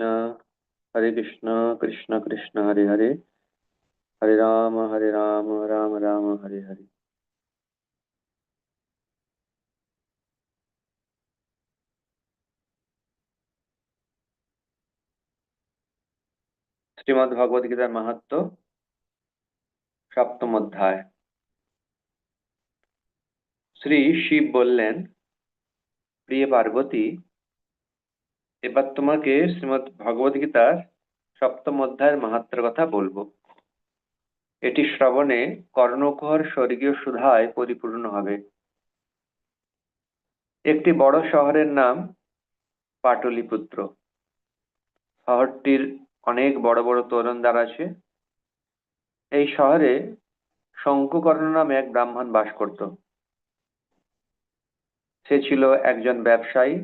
কৃষ্ণ হরে কৃষ্ণ কৃষ্ণ কৃষ্ণ হরে হরে হরে রাম হরে রাম রাম রাম হরে হরে শ্রীমদ ভগবদ গীতার মাহাত্ম সপ্তম অধ্যায় শ্রী শিব বললেন প্রিয় পার্বতী এবার তোমাকে শ্রীমদ ভগবদ গীতার সপ্তম অধ্যায়ের মাহাত্মের কথা বলব। এটি শ্রবণে কর্ণকর স্বর্গীয় সুধায় পরিপূর্ণ হবে। একটি বড় শহরের নাম পাটলিপুত্র। শহরটির অনেক বড় বড় তোরণদার আছে। এই শহরে শঙ্কুকর্ণ নামে এক ব্রাহ্মণ বাস করত। সে ছিল একজন ব্যবসায়ী।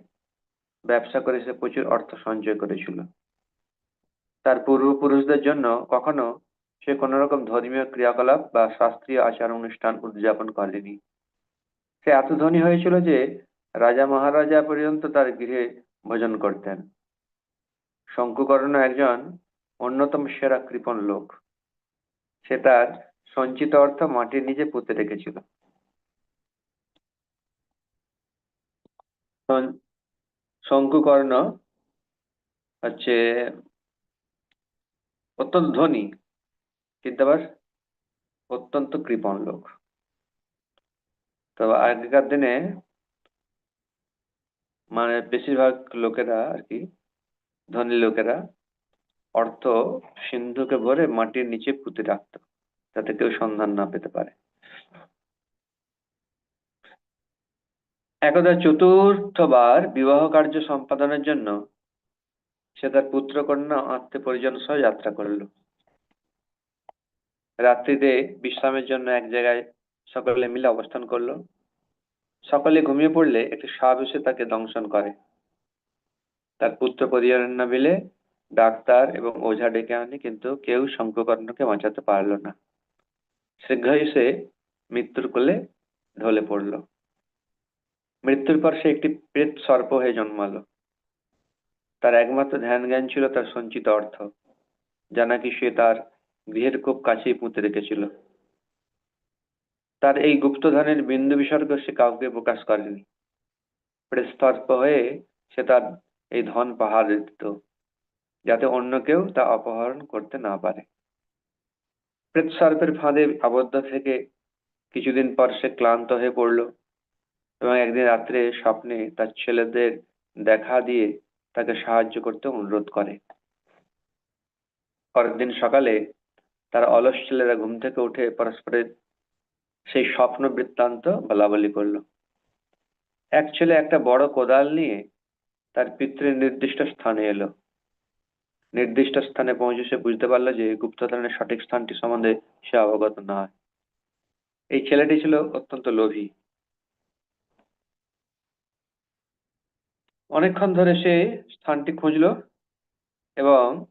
ব্যবসা করে সে প্রচুর অর্থ সঞ্চয় করেছিল। তার পূর্বপুরুষদের জন্য কখনো সে কোন রকম ধর্মীয় ক্রিয়াকলাপ বা শাস্ত্রীয় আচার অনুষ্ঠান উদযাপন করেনি। সে এত ধনী হয়েছিল যে রাজা মহারাজা পর্যন্ত তার গৃহে ভোজন করতেন। শঙ্কুকর্ণ একজন অন্যতম সেরা কৃপণ লোক। সে তার সঞ্চিত অর্থ মাটির নিচে পুঁতে রেখেছিল। শঙ্কুকর্ণ হচ্ছে অত্যন্ত ধনী, কিন্তু আবার অত্যন্ত কৃপণ লোক। তো আগেকার দিনে মানে বেশিরভাগ লোকেরা আর কি, ধনী লোকেরা অর্থ সিন্ধুকে ভরে মাটির নিচে পুঁতে রাখত, যাতে কেউ সন্ধান না পেতে পারে। একদা চতুর্থবার বিবাহ কার্য সম্পাদনের জন্য সে তার পুত্র কন্যা আত্মীয় পরিজন সহ যাত্রা করল। রাত্রিতে বিশ্রামের জন্য এক জায়গায় সকলে মিলে অবস্থান করল। সকলে ঘুমিয়ে পড়লে একটি সাপ এসে তাকে দংশন করে। তার পুত্র পরিজনের না মিলে ডাক্তার এবং ওঝা ডেকে আনে, কিন্তু কেউ শঙ্ককর্ণকে বাঁচাতে পারল না। শীঘ্রই সে মৃত্যুর কোলে ঢলে পড়ল। মৃত্যুর পর সে একটি প্রেত সর্প হয়ে জন্মালো। তার একমাত্র ধ্যান জ্ঞান ছিল তার সঞ্চিত অর্থ, যা নাকি সে তার গৃহের খুব কাছেই পুঁতে রেখেছিল। তার এই গুপ্তধনের বিন্দু বিসর্গ সে কাউকে প্রকাশ করেনি। প্রেস্তর্প হয়ে সে তার এই ধন পাহাড় দিত, যাতে অন্য কেউ তা অপহরণ করতে না পারে। প্রেত সর্পের ফাঁদে আবদ্ধ থেকে কিছুদিন পর সে ক্লান্ত হয়ে পড়ল। এবং একদিন রাত্রে স্বপ্নে তার ছেলেদের দেখা দিয়ে তাকে সাহায্য করতে অনুরোধ করে। পরের দিন সকালে তার অলস ছেলেরা ঘুম থেকে উঠে পরস্পরের সেই স্বপ্ন বৃত্তান্ত বলাবলি করল। এক ছেলে একটা বড় কোদাল নিয়ে তার পিতৃ নির্দিষ্ট স্থানে এলো। নির্দিষ্ট স্থানে পৌঁছে সে বুঝতে পারল যে গুপ্তধনের সঠিক স্থানটি সম্বন্ধে সে অবগত নয়। এই ছেলেটি ছিল অত্যন্ত লোভী। অনেকক্ষণ ধরে সে স্থানটি খুঁজল এবং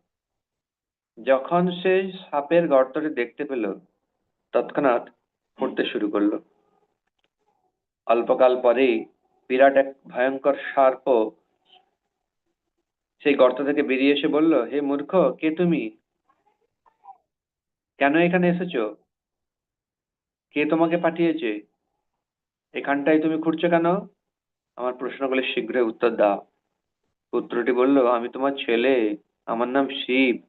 যখন সে সাপের গর্তটি দেখতে পেল, তৎক্ষণাৎ ফুটতে শুরু করল। অল্পকাল পরেই বিরাট এক ভয়ঙ্কর সার্প সেই গর্ত থেকে বেরিয়ে এসে বলল, হে মূর্খ, কে তুমি? কেন এখানে এসেছ? কে তোমাকে পাঠিয়েছে? এখানটায় তুমি খুঁড়ছো কেন? আমার প্রশ্নগুলি শীঘ্রই উত্তর দাও। পুত্রটি বলল, আমি তোমার ছেলে। আমার নাম শিব।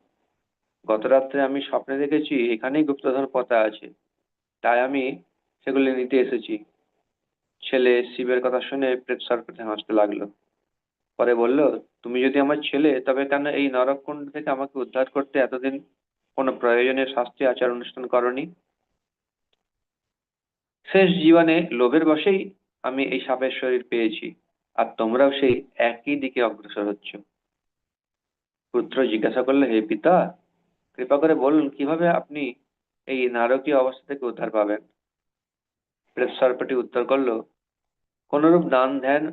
গত রাত্রে আমি স্বপ্নে দেখেছি এখানেই গুপ্তধন পতা আছে। তাই আমি সেগুলি নিতে এসেছি। ছেলে শিবের কথা শুনে প্রেত সর্পতে হাসতে লাগল। পরে বলল, তুমি যদি আমার ছেলে, তবে কেন এই নরককুণ্ড থেকে আমাকে উদ্ধার করতে এতদিন কোনো প্রয়োজনীয় শাস্তি, আচার, অনুষ্ঠান করনি? শেষ জীবনে লোভের বসেই আমি এই সাপের শরীর পেয়েছি, আর তোমরাও সেই একই দিকে অগ্রসর হচ্ছ। পুত্র জিজ্ঞাসা করলে, হে পিতা, কৃপা করে বলুন, কীভাবে আপনি এই নারকীয় অবস্থা থেকে উদ্ধার পাবেন? সর্পটি উত্তর করল, কোনরূপ দান, ধ্যান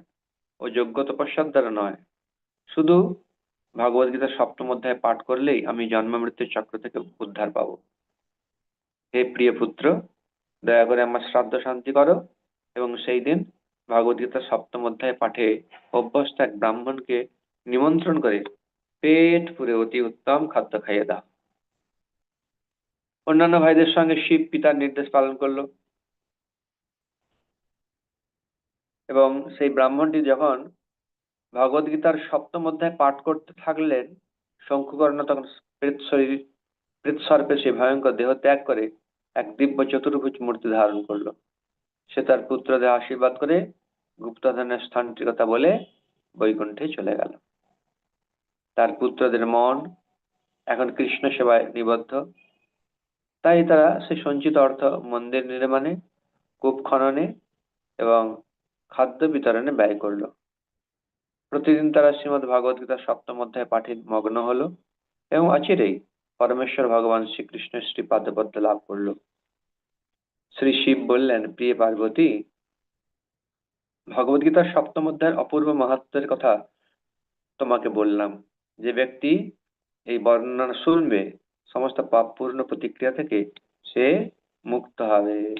ও যোগ্য তপস্যার দ্বারা নয়। শুধু ভগবত গীতার সপ্তম অধ্যায় পাঠ করলেই আমি জন্ম মৃত্যুর চক্র থেকে উদ্ধার পাব। হে প্রিয় পুত্র, দয়া করে আমার শ্রাদ্ধ শান্তি করো। এবং সেই দিন ভগবত গীতার সপ্তম অধ্যায় পাঠে অভ্যস্ত এক ব্রাহ্মণকে নিমন্ত্রণ করে পেট পুরে অতি উত্তম খাদ্য খাইয়ে দাও। অন্যান্য ভাইদের সঙ্গে শিব পিতার নির্দেশ পালন করল। এবং সেই ব্রাহ্মণটি যখন ভগবদ গীতার সপ্তম অধ্যায় পাঠ করতে থাকলেন শঙ্কুকর্ণ তখন প্রেত শরীর প্রেত সর্পে সে ভয়ঙ্কর দেহ ত্যাগ করে এক দিব্য চতুর্ভুজ মূর্তি ধারণ করল। সে তার পুত্রদের আশীর্বাদ করে গুপ্তধনের স্থানটির কথা বলে বৈকুণ্ঠে চলে গেল। তার পুত্রদের মন এখন কৃষ্ণ সেবায় নিবদ্ধ। তাই তারা সে সঞ্চিত অর্থ মন্দির নির্মাণে, কূপ খননে এবং খাদ্য বিতরণে ব্যয় করল। প্রতিদিন তারা শ্রীমদ ভাগবত গীতার সপ্তম অধ্যায় পাঠে মগ্ন হলো এবং অচিরেই পরমেশ্বর ভগবান শ্রীকৃষ্ণের শ্রী পাদপদ্ম লাভ করল। শ্রী শিব বললেন, প্রিয় পার্বতী, ভগবত গীতার সপ্তম অধ্যায়ের অপূর্ব মাহাত্মের কথা তোমাকে বললাম। যে ব্যক্তি এই বর্ণনা শুনবে, সমস্ত পাপপূর্ণ প্রতিক্রিয়া থেকে সে মুক্ত হবে।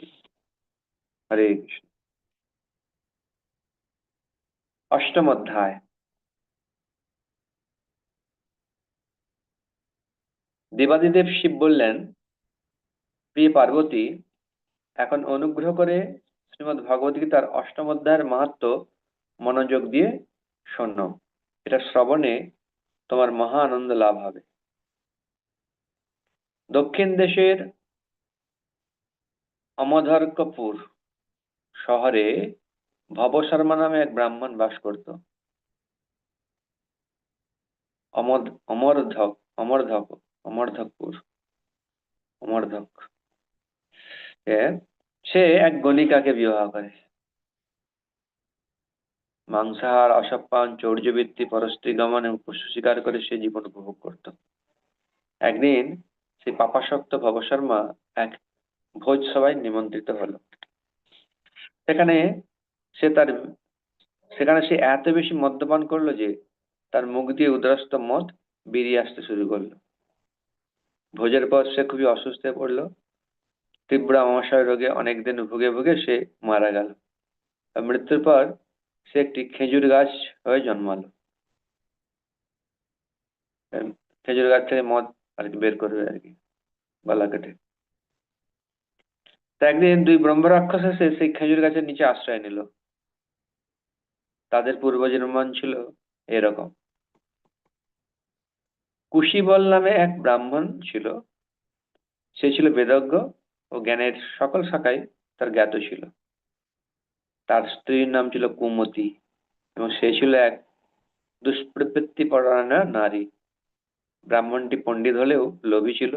হরে কৃষ্ণ। অষ্টম অধ্যায়। দেবাদিদেব শিব বললেন, প্রিয় পার্বতী এখন অনুগ্রহ করে শ্রীমদ ভগবত গীতার অষ্টম অধ্যায়ের মাহাত্ম মনোযোগ দিয়ে শোনো। এটা শ্রবণে তোমার মহা আনন্দ লাভ হবে। দক্ষিণ দেশের অমধর্কপুর শহরে ভব শর্মা নামে এক ব্রাহ্মণ বাস করত। অমর অমরধক অমরধক অমরধকপুর অমরধক। সে এক গণিকাকে বিবাহ করে। মাংসাহার অসপ্পান চৌর্যবৃত্তি, পরস্ত্রী গমন এবং পশু শিকার করে সে জীবন উপভোগ করত। একদিন সেই পাপাসক্ত ভবশর্মা এক ভোজ সভায় নিমন্ত্রিত হলো। সেখানে সে তার, সেখানে সে এত বেশি মদ্যপান করল যে তার মুখ দিয়ে উদ্রস্ত মদ বেরিয়ে আসতে শুরু করল। ভোজের পর সে খুবই অসুস্থ হয়ে পড়ল। তীব্র আমাশয় রোগে অনেকদিন ভুগে ভুগে সে মারা গেল। মৃত্যুর পর সে একটি খেজুর গাছ হয়ে জন্মালো। খেজুর গাছ থেকে মদ আর কি বের করবে আর কি, গলা কেটে। তা একদিন দুই ব্রহ্ম রাক্ষস এসে সেই খেজুর গাছের নিচে আশ্রয় নিল। তাদের পূর্বজন্মান ছিল এরকম। কুশিবল নামে এক ব্রাহ্মণ ছিল। সে ছিল বেদজ্ঞ। ও জ্ঞানের সকল শাখায় তার জ্ঞাত ছিল। তার স্ত্রীর নাম ছিল কুমতি এবং সে ছিল এক দুষ্প্রবৃত্তি পরায়ণা নারী। ব্রাহ্মণটি পণ্ডিত হলেও লোভী ছিল।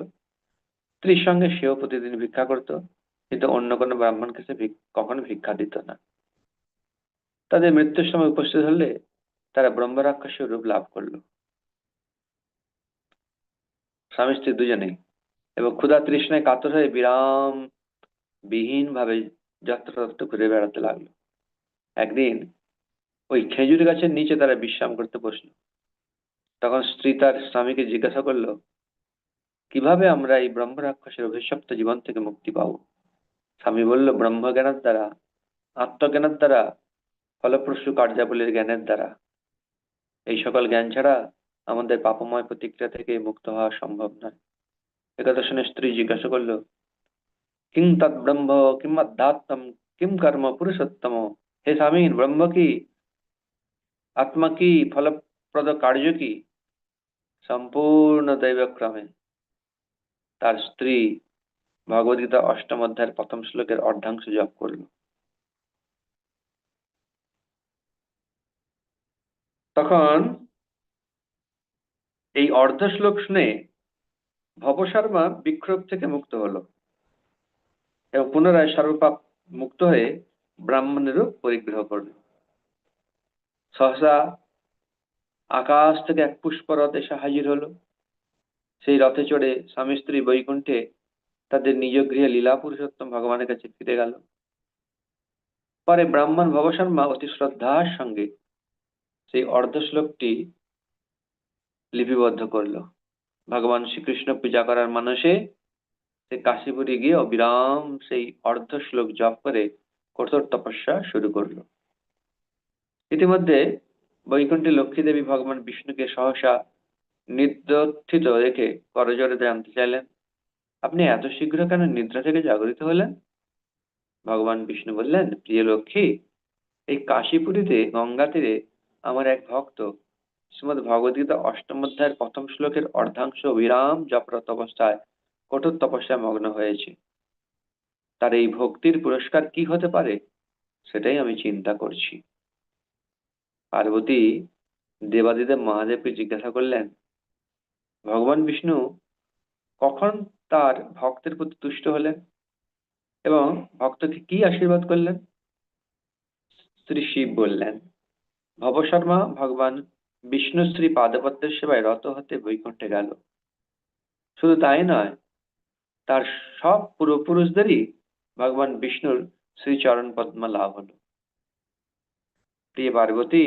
স্ত্রীর সঙ্গে সেও প্রতিদিন ভিক্ষা করত, কিন্তু অন্য কোনো ব্রাহ্মণকে সে কখনো ভিক্ষা দিত না। তাদের মৃত্যুর সময় উপস্থিত হলে তারা ব্রহ্ম রাক্ষসের রূপ লাভ করল। স্বামী স্ত্রী দুজনেই এবং ক্ষুধা তৃষ্ণায় কাতর হয়ে বিরাম বিহীন ভাবে যত্রতত্র ঘুরে বেড়াতে লাগল। একদিন ওই খেজুর গাছের নিচে তারা বিশ্রাম করতে বসল। তখন স্ত্রী তার স্বামীকে জিজ্ঞাসা করল, কীভাবে আমরা এই ব্রহ্ম রাক্ষসের অভিশপ্ত জীবন থেকে মুক্তি পাব? স্বামী বলল, ব্রহ্মজ্ঞানের দ্বারা, আত্মজ্ঞানের দ্বারা, ফলপ্রসূ কার্যাবলীর জ্ঞানের দ্বারা। এই সকল জ্ঞান ছাড়া আমাদের পাপময় প্রতিক্রিয়া থেকে মুক্ত হওয়া সম্ভব নয়। একথা শুনে স্ত্রী জিজ্ঞাসা করল, কিং তৎ ব্রহ্ম আধ্যাত্ম কিম কর্ম পুরুষোত্তম? হে স্বামী, ব্রহ্ম কি? আত্মা কি? ফলপ্রদ কার্য কি? সম্পূর্ণ দৈবক্রমে। তার স্ত্রী ভগবদ্গীতা অষ্টম অধ্যায়ের প্রথম শ্লোকের অর্ধাংশ জপ করল। তখন এই অর্ধ শ্লোক শুনে ভবশর্মা বিক্ষোভ থেকে মুক্ত হলো এবং পুনরায় সর্বপাপ মুক্ত হয়ে ব্রাহ্মণেরও পরিগ্রহ করল সহসা আকাশ থেকে এক পুষ্পরথ এসে হাজির হলো। সেই রথে চড়ে স্বামী স্ত্রী বৈকুণ্ঠে তাদের নিজ গৃহে লীলা পুরুষোত্তম ভগবানের কাছে ফিরে গেল। পরে ব্রাহ্মণ ভবশর্মা অতি শ্রদ্ধার সঙ্গে সেই অর্ধ শ্লোকটি লিপিবদ্ধ করল। ভগবান শ্রীকৃষ্ণ পূজা করার মানুষে সে কাশীপুরে গিয়ে অবিরাম সেই অর্ধ শ্লোক জপ করে কঠোর তপস্যা শুরু করল। ইতিমধ্যে বৈকুণ্ঠে লক্ষ্মী দেবী ভগবান বিষ্ণুকে সহসা নিদ্রোত্থিত রেখে করজোরে জানতে চাইলেন, আপনি এত শীঘ্র কেন নিদ্রা থেকে জাগরিত হলেন? ভগবান বিষ্ণু বললেন, প্রিয় লক্ষ্মী, এই কাশীপুরীতে গঙ্গা তীরে আমার এক ভক্ত শ্রীমদ ভগবদ্গীতা অষ্টম অধ্যায়ের প্রথম শ্লোকের অর্ধাংশ বিরাম জপরত অবস্থায় কঠোর তপস্যায় মগ্ন হয়েছে। তার এই ভক্তির পুরস্কার কি হতে পারে, সেটাই আমি চিন্তা করছি। পার্বতী দেবাদিদেব মহাদেবকে জিজ্ঞাসা করলেন, ভগবান বিষ্ণু, কখন তার ভক্তের প্রতি তুষ্ট হলেন এবং ভক্তকে কি আশীর্বাদ করলেন? শ্রী শিব বললেন ভবশর্মা ভগবান বিষ্ণু শ্রী পাদপদ্মের সেবায় রত হতে বৈকুণ্ঠে গেল। শুধু তাই নয়, তার সব পূর্বপুরুষদেরই ভগবান বিষ্ণুর শ্রীচরণ পদ্মা লাভ হলো। প্রিয় পার্বতী,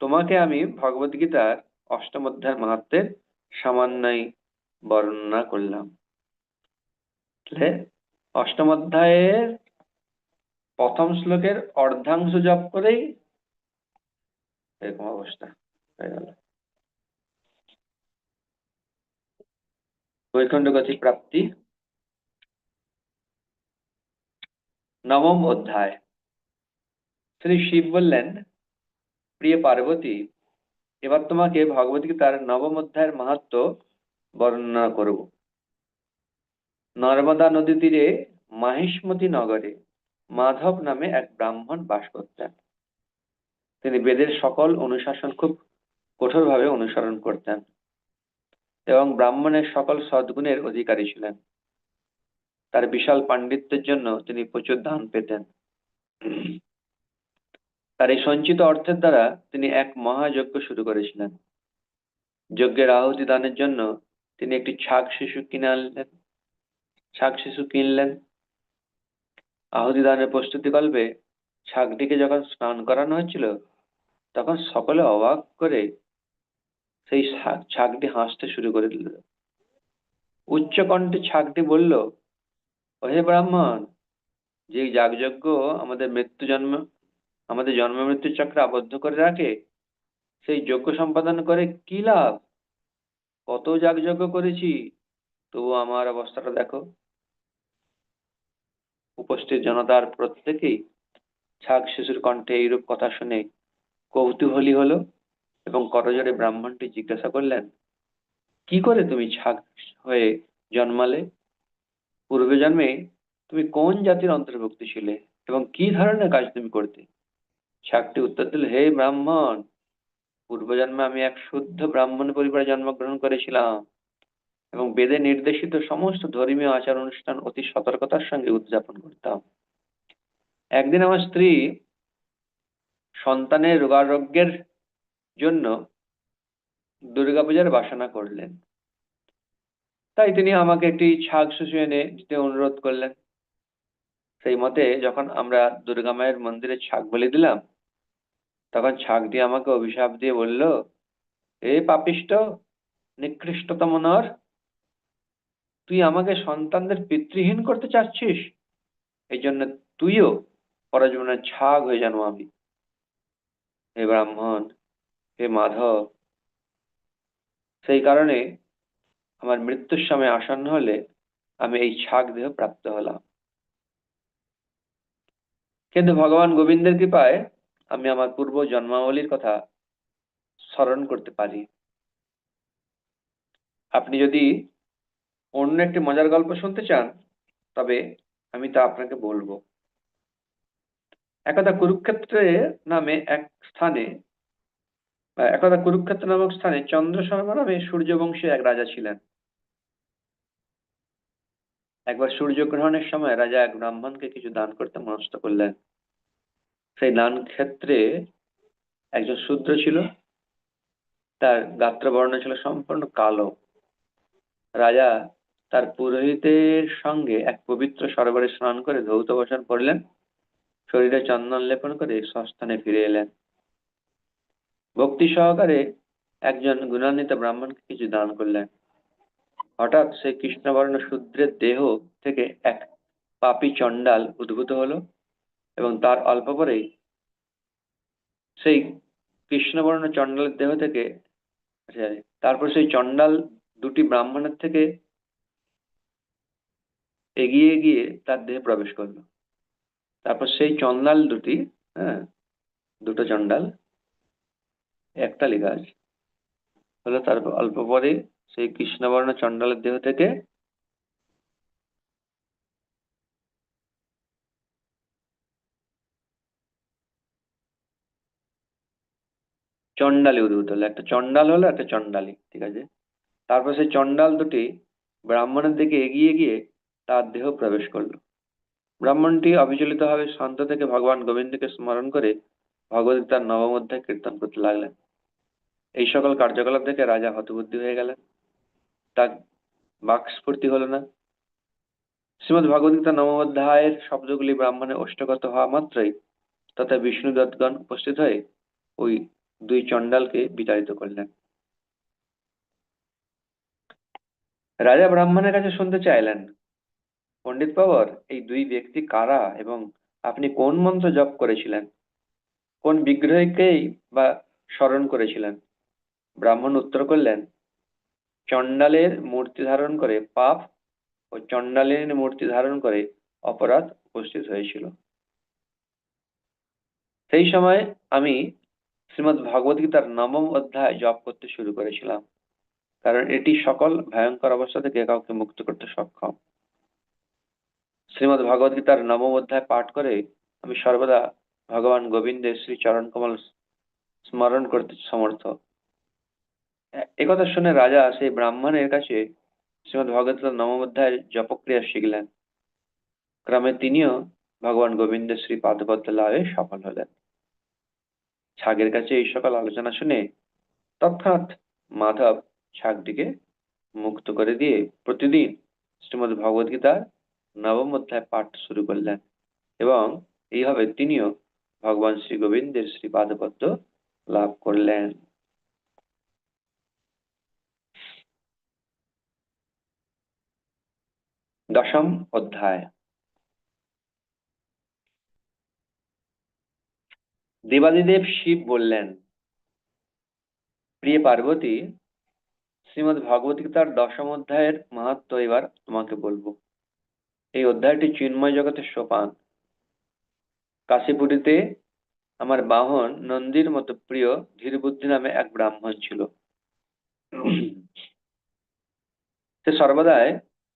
তোমাকে আমি ভগবত গীতার অষ্টম অধ্যায়ের মাহাত্মের সামান্যই বর্ণনা করলাম। অষ্টম অধ্যায়ের প্রথম শ্লোকের অর্ধাংশ জপ করেই এরকম অবস্থা হয়ে গেল বৈকুণ্ঠ গতি প্রাপ্তি নবম অধ্যায় শ্রী শিব বললেন প্রিয় পার্বতী এবার তোমাকে ভগবদ্গীতার নবম অধ্যায়ের মাহাত্ম বর্ণনা করব নর্মদা নদী তীরে মাহিষ্মতি নগরে মাধব নামে এক ব্রাহ্মণ বাস করতেন তিনি বেদের সকল অনুশাসন খুব কঠোরভাবে অনুসরণ করতেন এবং ব্রাহ্মণের সকল সদ্গুণের অধিকারী ছিলেন। তার বিশাল পাণ্ডিত্যের জন্য তিনি প্রচুর দান পেতেন। তার এই সঞ্চিত অর্থের দ্বারা তিনি এক মহাযজ্ঞ শুরু করেছিলেন। যজ্ঞের আহুতি দানের জন্য তিনি একটি ছাগ শিশু কিনে আনলেন। ছাগ শিশু কিনলেন। আহুতি দানের প্রস্তুতি কল্পে ছাগটিকে যখন স্নান করানো হচ্ছিল তখন সকলে অবাক করে সেই ছাগটি হাসতে শুরু করে দিল। উচ্চ কণ্ঠে ছাগটি বলল, ওহে ব্রাহ্মণ, যে যাগযজ্ঞ আমাদের মৃত্যু জন্ম আমাদের জন্ম মৃত্যু চক্রে আবদ্ধ করে রাখে, সেই যজ্ঞ সম্পাদন করে কি লাভ? কত যাগযজ্ঞ করেছি, তবু আমার অবস্থাটা দেখো। উপস্থিত জনতার প্রত্যেকেই ছাগ শিশুর কণ্ঠে এইরূপ কথা শুনে কৌতূহলী হলো এবং করজোরে ব্রাহ্মণটি জিজ্ঞাসা করলেন, কি করে তুমি ছাগ হয়ে জন্মালে? পূর্বে জন্মে তুমি কোন জাতির অন্তর্ভুক্ত ছিলে এবং কি ধরনের কাজ তুমি করতে? ছাগটি উত্তর দিল, হে ব্রাহ্মণ পূর্বজন্মে আমি এক শুদ্ধ ব্রাহ্মণ পরিবারে জন্মগ্রহণ করেছিলাম এবং বেদে নির্দেশিত সমস্ত ধর্মীয় আচার অনুষ্ঠান অতি সতর্কতার সঙ্গে উদযাপন করতাম। একদিন আমার স্ত্রী সন্তানের রোগারোগ্যের জন্য দুর্গাপূজার বাসনা করলেন। তাই তিনি আমাকে একটি ছাগ শিশু এনে দিতে অনুরোধ করলেন। সেই মতে যখন আমরা দুর্গা মায়ের মন্দিরে ছাগ বলে দিলাম, তখন ছাগটি আমাকে অভিশাপ দিয়ে বলল, এ পাপিষ্ট, নিকৃষ্টতম নর, তুই আমাকে সন্তানদের পিতৃহীন করতে চাচ্ছিস? এই জন্য তুইও পরজীবনের ছাগ হয়ে জানো আমি হে ব্রাহ্মণ, হে মাধব, সেই কারণে আমার মৃত্যুর সময় আসন্ন হলে আমি এই ছাগ দেহ প্রাপ্ত হলাম। কিন্তু ভগবান গোবিন্দের কৃপায় আমি আমার পূর্ব জন্মাবলীর কথা স্মরণ করতে পারি। আপনি যদি অন্য একটি মজার গল্প শুনতে চান, তবে আমি তা আপনাকে বলব। একদা কুরুক্ষেত্রে নামে এক স্থানে একদা কুরুক্ষেত্র নামক স্থানে চন্দ্র শর্মা নামে সূর্যবংশী এক রাজা ছিলেন। একবার সূর্যগ্রহণের সময় রাজা এক ব্রাহ্মণকে কিছু দান করতে মনস্থ করলেন। সেই দান ক্ষেত্রে একজন শূদ্র ছিল, তার গাত্রবর্ণ ছিল সম্পূর্ণ কালো। রাজা তার পুরোহিতের সঙ্গে এক পবিত্র সরোবরে স্নান করে ধৌত বসন করলেন। শরীরে চন্দন লেপন করে সস্থানে ফিরে এলেন। ভক্তি সহকারে একজন গুণান্বিত ব্রাহ্মণকে কিছু দান করলেন। হঠাৎ সেই কৃষ্ণবর্ণ শূদ্রের দেহ থেকে এক পাপি চণ্ডাল উদ্ভূত হলো এবং তার অল্প পরেই সেই কৃষ্ণবর্ণ চণ্ডালের দেহ থেকে আচ্ছা, তারপর সেই চণ্ডাল দুটি ব্রাহ্মণের থেকে এগিয়ে গিয়ে তার দেহে প্রবেশ করল। তারপর সেই চণ্ডাল দুটি হ্যাঁ দুটো চণ্ডাল একটা আছে। হলো তারপর অল্প পরে সেই কৃষ্ণবর্ণ চণ্ডালের দেহ থেকে চণ্ডালী উদ্ভূত হলো। একটা চণ্ডাল হলো, একটা চণ্ডালী ঠিক আছে? তারপর সেই চণ্ডাল দুটি ব্রাহ্মণের দিকে এগিয়ে গিয়ে তার দেহ প্রবেশ করল। ব্রাহ্মণটি অবিচলিতভাবে শান্ত থেকে ভগবান গোবিন্দকে স্মরণ করে ভগবদ্গীতার নবম অধ্যায় কীর্তন করতে লাগলেন। এই সকল কার্যকলাপ দেখে রাজা হতবুদ্ধি হয়ে গেলেন। তার বাকস্ফূর্তি হলো না। শ্রীমদ ভগবদ্গীতা নবম অধ্যায়ের শব্দগুলি ব্রাহ্মণে অষ্টগত হওয়া মাত্রই তথা বিষ্ণু দত্তগণ উপস্থিত হয়ে ওই দুই চণ্ডালকে বিতাড়িত করলেন। রাজা ব্রাহ্মণের কাছে শুনতে চাইলেন পণ্ডিত বাবর, এই দুই ব্যক্তি কারা এবং আপনি কোন মন্ত্র জপ করেছিলেন? কোন বিগ্রহকেই বা স্মরণ করেছিলেন? ব্রাহ্মণ উত্তর করলেন, চণ্ডালের মূর্তি ধারণ করে পাপ ও চণ্ডালের মূর্তি ধারণ করে অপরাধ উপস্থিত হয়েছিল। সেই সময় আমি শ্রীমদ ভগবত গীতার নবম অধ্যায় জপ করতে শুরু করেছিলাম, কারণ এটি সকল ভয়ঙ্কর অবস্থা থেকে কাউকে মুক্ত করতে সক্ষম। শ্রীমদ ভগবত গীতার নবম অধ্যায় পাঠ করে আমি সর্বদা ভগবান গোবিন্দের শ্রী চরণ কমল স্মরণ করতে সমর্থ। একথা শুনে রাজা সেই ব্রাহ্মণের কাছে শ্রীমদ ভগবত নবম অধ্যায়ের জপক্রিয়া শিখলেন। ক্রমে তিনিও ভগবান গোবিন্দের শ্রী পাদপদ্ম লাভে সফল হলেন। ছাগের কাছে এই সকল আলোচনা শুনে তৎক্ষণাৎ মাধব ছাগটিকে মুক্ত করে দিয়ে প্রতিদিন শ্রীমদ ভগবত গীতার নবম অধ্যায় পাঠ শুরু করলেন। এবং এইভাবে তিনিও ভগবান শ্রী গোবিন্দের শ্রী পাদপদ্ম লাভ করলেন। দশম অধ্যায়। দেবাদিদেব শিব বললেন, প্রিয় পার্বতী, শ্রীমদ ভগবত গীতার দশম অধ্যায়ের মাহাত্ম এবার তোমাকে বলব। এই অধ্যায়টি চিন্ময় জগতের সোপান। কাশীপুরীতে আমার বাহন নন্দীর মতো প্রিয় ধীরবুদ্ধি নামে এক ব্রাহ্মণ ছিল। সে সর্বদাই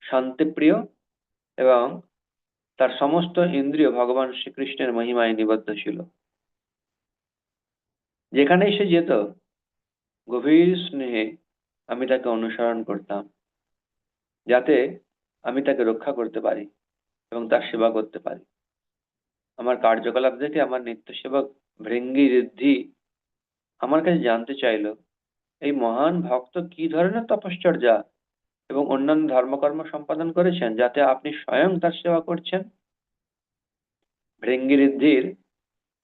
শান্তিপ্রিয় এবং তার সমস্ত ইন্দ্রিয় ভগবান শ্রীকৃষ্ণের মহিমায় নিবদ্ধ ছিল। যেখানেই সে যেত, গভীর স্নেহে আমি তাকে অনুসরণ করতাম, যাতে আমি তাকে রক্ষা করতে পারি এবং তার সেবা করতে পারি। আমার কার্যকলাপ দেখে আমার নিত্য সেবক ভৃঙ্গি ঋদ্ধি আমার কাছে জানতে চাইল, এই মহান ভক্ত কি ধরনের তপশ্চর্যা এবং অন্যান্য ধর্মকর্ম সম্পাদন করেছেন যাতে আপনি স্বয়ং তার সেবা করছেন? ভৃঙ্গি ঋদ্ধির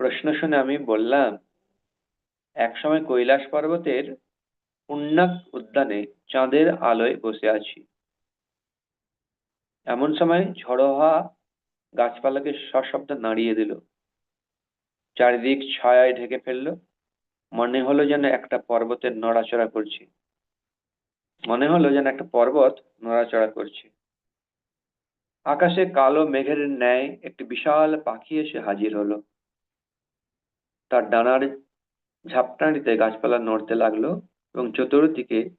প্রশ্ন শুনে আমি বললাম, একসময় কৈলাস পর্বতের পুণ্যাক উদ্যানে চাঁদের আলোয় বসে আছি। এমন সময় ঝড়ো হওয়া গাছপালাকে সশব্দে নাড়িয়ে দিল। চারিদিক ছায়ায় ঢেকে ফেলল। মনে হলো যেন একটা পর্বতের নড়াচড়া করছে। মনে হলো যেন একটা পর্বত নড়াচড়া করছে। আকাশে কালো মেঘের ন্যায় একটি বিশাল পাখি এসে হাজির হলো। তার ডানার ঝাপটানিতে গাছপালা নড়তে লাগল এবং চতুর্দিকে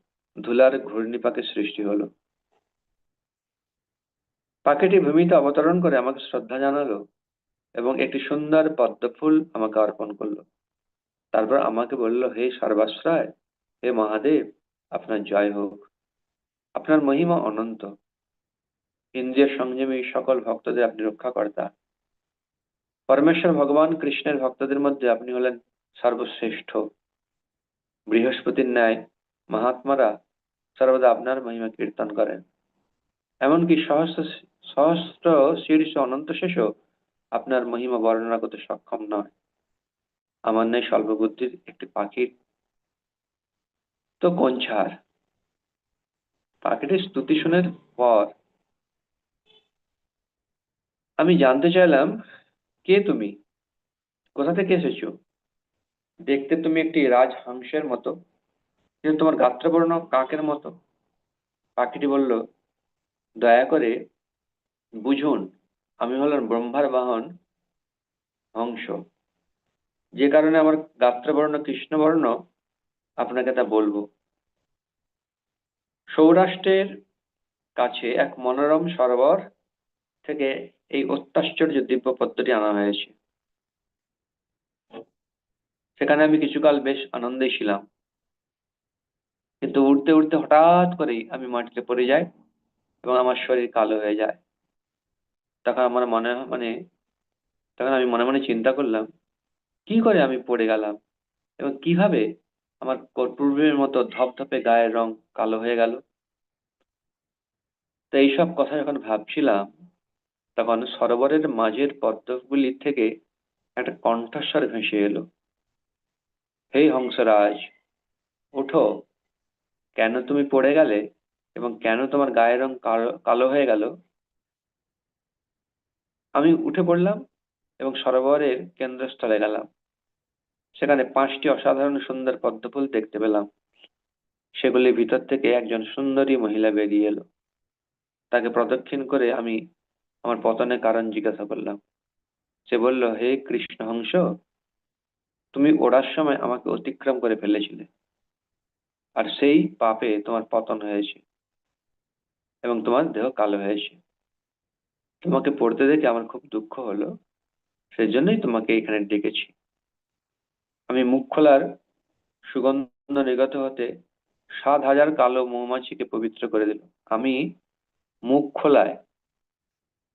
ধুলার ঘূর্ণিপাকের সৃষ্টি হলো। পাখিটি ভূমিতে অবতরণ করে আমাকে শ্রদ্ধা জানালো এবং একটি সুন্দর পদ্ম ফুল আমাকে অর্পণ করল। তারপর আমাকে বলল, হে সর্বাশ্রয়, হে মহাদেব, আপনার জয় হোক। আপনার মহিমা অনন্ত। ইন্দ্রিয় সংযমী সকল ভক্তদের আপনি রক্ষাকর্তা। পরমেশ্বর ভগবান কৃষ্ণের ভক্তদের মধ্যে আপনি হলেন সর্বশ্রেষ্ঠ। বৃহস্পতির ন্যায় মহাত্মারা সর্বদা আপনার মহিমা কীর্তন করেন। এমনকি সহস্র সহস্র শীর্ষ অনন্ত শেষও আপনার মহিমা বর্ণনা করতে সক্ষম নয়। আমার ন্যায় স্বল্প বুদ্ধির একটি পাখির। তো কোন ছাড়? পাখিটির স্তুতি শুনের পর আমি জানতে চাইলাম, কে তুমি? কোথা থেকে এসেছ? দেখতে তুমি একটি রাজহাংসের মতো, কিন্তু তোমার গাত্রবর্ণ কাকের মতো। পাখিটি বলল, দয়া করে বুঝুন, আমি হলাম ব্রহ্মার বাহন হংস যে কারণে আমার গাত্রবর্ণ, কৃষ্ণবর্ণ, আপনাকে তা বলব। সৌরাষ্ট্রের কাছে এক মনোরম সরোবর থেকে এই অত্যাশ্চর্য দিব্য পদ্মটি আনা হয়েছে। সেখানে আমি কিছুকাল বেশ আনন্দে ছিলাম। কিন্তু উঠতে উঠতে হঠাৎ করেই আমি মাটিতে পড়ে যাই এবং আমার শরীর কালো হয়ে যায়। তখন আমার মনে মানে তখন আমি মনে মনে চিন্তা করলাম, কি করে আমি পড়ে গেলাম? এবং কীভাবে আমার পূর্বের মতো ধপধপে গায়ের রং কালো হয়ে গেল? তো এইসব কথা যখন ভাবছিলাম, তখন সরোবরের মাঝের পদ্মগুলির থেকে একটা কণ্ঠস্বর ভেসে এলো। হে হংসরাজ, ওঠো। কেন তুমি পড়ে গেলে? এবং কেন তোমার গায়ের রং কালো কালো হয়ে গেল? আমি উঠে পড়লাম এবং সরোবরের কেন্দ্রস্থলে গেলাম। সেখানে পাঁচটি অসাধারণ সুন্দর পদ্মফুল দেখতে পেলাম। সেগুলির ভিতর থেকে একজন সুন্দরী মহিলা বেরিয়ে এলো। তাকে প্রদক্ষিণ করে আমি আমার পতনের কারণ জিজ্ঞাসা করলাম। সে বলল, হে কৃষ্ণ হংস তুমি ওড়ার সময় আমাকে অতিক্রম করে ফেলেছিলে। আর সেই পাপে তোমার পতন হয়েছে এবং তোমার দেহ কালো হয়েছে। তোমাকে পড়তে দেখে আমার খুব দুঃখ হলো। সেই জন্যই তোমাকে এখানে ডেকেছি। আমি মুখ খোলার সুগন্ধ নির্গত হতে সাত হাজার কালো মৌমাছিকে পবিত্র করে দিল আমি মুখ খোলায়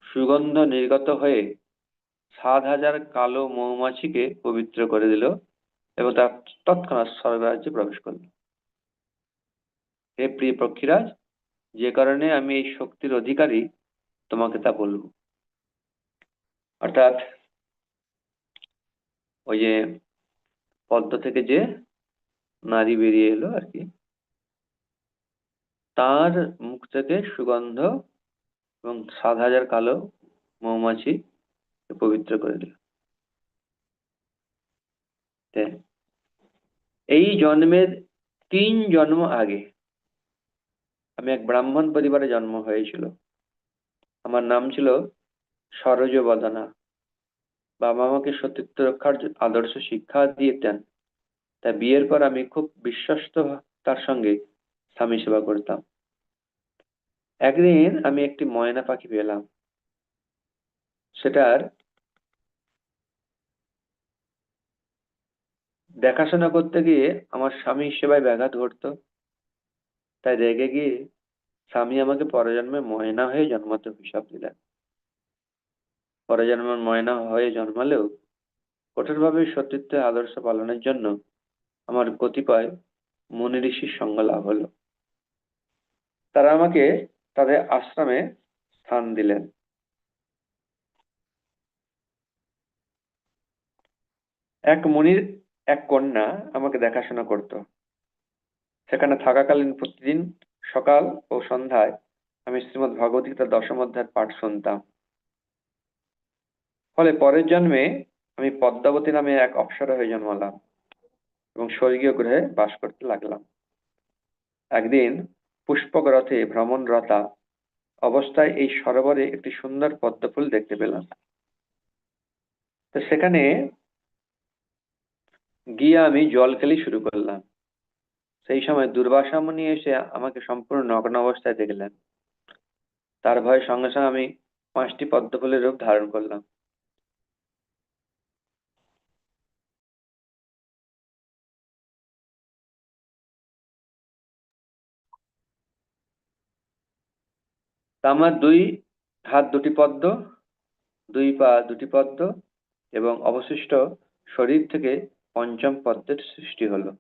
সুগন্ধ নির্গত হয়ে সাত হাজার কালো মৌমাছিকে পবিত্র করে দিল এবং তার তৎক্ষণাৎ স্বর্গরাজ্যে প্রবেশ করল। হে প্রিয় পক্ষীরাজ, যে কারণে আমি এই শক্তির অধিকারী তোমাকে তা বলব। অর্থাৎ ওই যে পদ্ম থেকে যে নারী বেরিয়ে এলো আর কি, তার মুখ থেকে সুগন্ধ এবং সাত হাজার কালো মৌমাছি পবিত্র করে দিল। এই জন্মের তিন জন্ম আগে, আমি এক ব্রাহ্মণ পরিবারে জন্ম হয়েছিল। আমার নাম ছিল সরোজ বদনা বাবা আমাকে সতীত্ব রক্ষার আদর্শ শিক্ষা দিতেন। তাই বিয়ের পর আমি খুব বিশ্বস্ত তার সঙ্গে স্বামী সেবা করতাম। একদিন আমি একটি ময়না পাখি পেলাম। সেটার দেখাশোনা করতে গিয়ে আমার স্বামীর সেবায় ব্যাঘাত ঘটতো। তাই রেগে গিয়ে স্বামী আমাকে পরজন্মে ময়না হয়ে জন্মাতে অভিশাপ দিলেন। পরজন্মে ময়না হয়ে জন্মালেও কঠোরভাবে সতীত্বের আদর্শ পালনের জন্য আমার কতিপয় মুনি ঋষির সঙ্গ লাভ হলো। তারা আমাকে তাদের আশ্রমে স্থান দিলেন। এক মুনির এক কন্যা আমাকে দেখাশোনা করত। সেখানে থাকাকালীন প্রতিদিন সকাল ও সন্ধ্যায় আমি শ্রীমদ ভগবদ্গীতার দশম অধ্যায়ের পাঠ শুনতাম। ফলে পরের জন্মে আমি পদ্মাবতী নামে এক অপ্সরা হয়ে জন্মালাম এবং স্বর্গীয় গ্রহে বাস করতে লাগলাম। একদিন পুষ্পক রথে ভ্রমণরতা অবস্থায় এই সরোবরে একটি সুন্দর পদ্মফুল দেখতে পেলাম। তো সেখানে গিয়ে আমি জল খেলি শুরু করলাম। সেই সময় দুর্বাসা মুনি এসে আমাকে সম্পূর্ণ নগ্ন অবস্থায় দেখলেন। তার ভয়ে সঙ্গে সঙ্গে আমি পাঁচটি পদ্মফুলের রূপ ধারণ করলাম। আমার দুই হাত দুটি পদ্ম, দুই পা দুটি পদ্ম এবং অবশিষ্ট শরীর থেকে পঞ্চম পদ্মের সৃষ্টি হলো।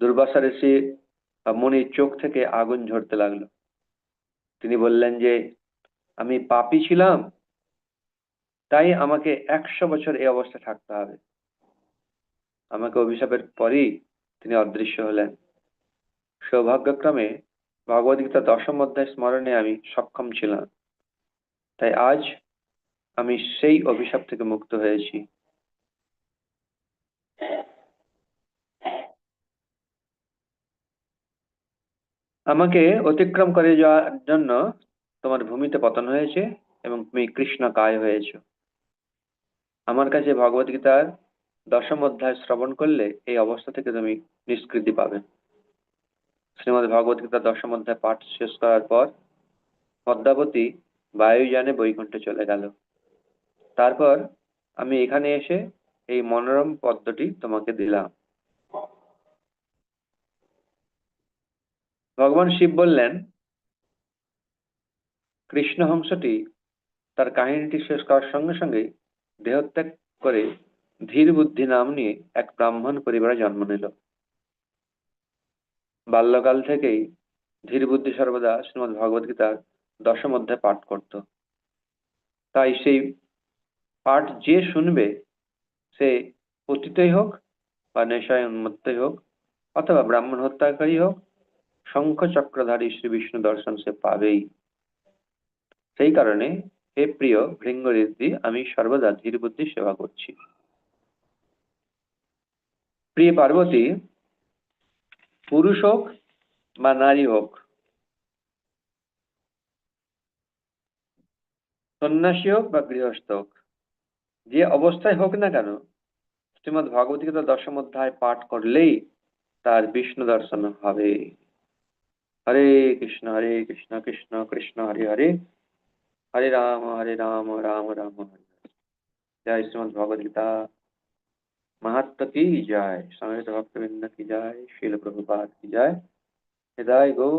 দুর্বাসা ঋষি মনির চোখ থেকে আগুন ঝরতে লাগল। তিনি বললেন যে, আমি পাপি ছিলাম, তাই আমাকে একশো বছর এই অবস্থা থাকতে হবে। আমাকে অভিশাপের পরই তিনি অদৃশ্য হলেন। সৌভাগ্যক্রমে ভগবদ্গীতা দশম অধ্যায় স্মরণে আমি সক্ষম ছিলাম। তাই আজ আমি সেই অভিশাপ থেকে মুক্ত হয়েছি। আমাকে অতিক্রম করে যাওয়ার জন্য তোমার ভূমিতে পতন হয়েছে এবং তুমি কৃষ্ণ কায় হয়েছ। আমার কাছে ভগবত গীতার দশম অধ্যায় শ্রবণ করলে এই অবস্থা থেকে তুমি নিষ্কৃতি পাবে। শ্রীমদ ভগবত গীতার দশম অধ্যায় পাঠ শেষ করার পর পদ্মাবতী বায়ুযানে বৈকুণ্ঠে চলে গেল। তারপর আমি এখানে এসে এই মনোরম পদ্মটি তোমাকে দিলাম। ভগবান শিব বললেন কৃষ্ণ হংসটি তার কাহিনীটি শেষ করার সঙ্গে সঙ্গে দেহত্যাগ করে ধীর বুদ্ধি নাম নিয়ে এক ব্রাহ্মণ পরিবারে জন্ম নিল। বাল্যকাল থেকেই ধীর বুদ্ধি সর্বদা শ্রীমদ ভগবত গীতার দশম অধ্যায় পাঠ করত। তাই সেই পাঠ যে শুনবে, সে পতিতই হোক বা নেশায় উন্মত্তই হোক অথবা ব্রাহ্মণ হত্যাকারী হোক শঙ্খ চক্রধারী শ্রী বিষ্ণু দর্শন সে পাবেই। সেই কারণে, হে প্রিয় ভৃঙ্গরিদ্ধি, আমি সর্বদা ধীর বুদ্ধি সেবা করছি। প্রিয় পার্বতী, পুরুষ হোক বা নারী হোক, সন্ন্যাসী হোক বা গৃহস্থ হোক, যে অবস্থায় হোক না কেন, শ্রীমদ ভগবত গীতা দশম অধ্যায় পাঠ করলেই তার বিষ্ণু দর্শন হবে। हरे कृष्ण हरे कृष्ण कृष्ण कृष्ण, हरे हरे। हरे राम हरे राम राम राम, हरे जय श्रीमद भगवद गीता। महत्व की जय। भक्त भक्तविंद की जय। शील प्रभुपाद की जय। हृदय गौ